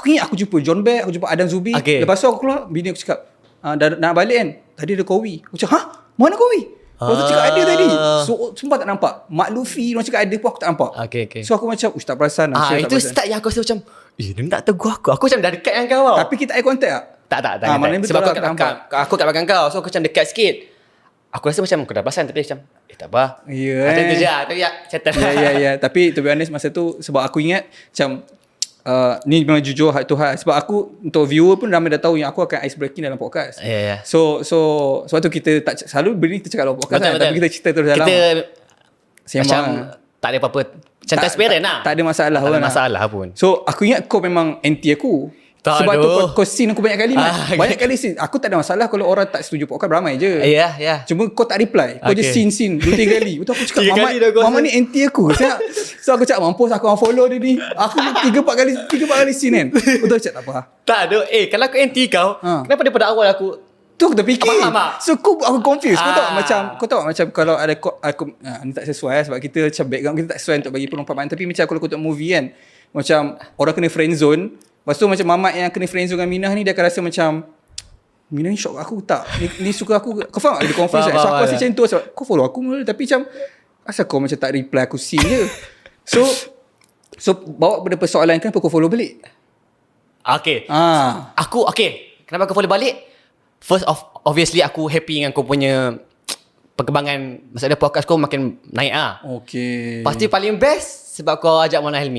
Aku ingat aku jumpa John Beck, aku jumpa Adam Zubi. Okay. Lepas tu aku keluar, bini aku cakap, ah, dah nak balik kan? Tadi ada Kowi. Aku cakap, ha? Mana Kowi? Lepas tu cakap ada tadi. So, sumpah tak nampak. Mak Luffy, orang cakap ada pun aku tak nampak. Okay, okay. So aku macam, ush tak perasan. Ah, itu perasan. start yang aku rasa macam, eh, dia tak tegur aku. Aku macam dah dekat dengan kau. Tapi kita eye contact tak? Tak tak tak. Ah, tak. Sebab lah, aku kat tak belakang. Aku kat belakang kau. So aku macam dekat sikit. Aku rasa macam aku dah perasan tapi macam eh tak apa. Ya, Macam eh. tu je. lah. Tapi ya settle. Ya, ya, ya. Tapi to be honest masa tu sebab aku ingat macam uh, ni memang jujur hak tu hak. Sebab aku untuk viewer pun ramai dah tahu yang aku akan ice breaking dalam podcast. Ya ya. So so sebab tu kita tak selalu beri kita cakap dalam podcast Betul, kan, betul. tapi kita cerita terus dalam. Kita Sembang macam lah. tak ada apa-apa. Macam transparent lah. Tak ada masalah Tak pun ada lah. masalah pun. So aku ingat kau memang anti aku. Tak Sebab ada. tu kau, kau scene aku banyak kali Ah, ah, Banyak kali scene Aku tak ada masalah Kalau orang tak setuju podcast Beramai je Ya ya. Cuma kau tak reply Kau Okay. just scene-scene Dua tiga kali Betul aku cakap Tiga Mama, kali dah kau Mama ni anti aku Saya, So aku cakap Mampus aku unfollow dia ni Aku tiga empat kali Tiga empat kali scene kan Betul cakap tak apa Tak ada. Eh kalau aku anti kau, Ha. kenapa daripada awal aku Tu aku terfikir Faham tak? So aku, aku confused Kau tahu Ah. macam Kau tahu macam Kalau ada ko- aku, ah, Ni tak sesuai lah, Sebab kita macam background Kita tak sesuai untuk bagi perumpamaan Tapi macam kalau kau tengok movie kan Macam Orang kena friend zone Lepas tu macam mamat yang kena friend zone dengan Minah ni Dia akan rasa macam Minah ni shock aku tak Ni, ni suka aku Kau faham tak Dia confused Faham, kan? So aku rasa macam tu sebab Kau follow aku mula Tapi macam Asal kau macam tak reply aku scene je So So bawa pada persoalan Kenapa kau follow balik Okay. Ah, Aku okay. Kenapa aku boleh balik? First of obviously aku happy dengan kau punya perkembangan maksudnya podcast kau makin naik ah. Okay Pasti paling best sebab kau ajak Mona Helmi.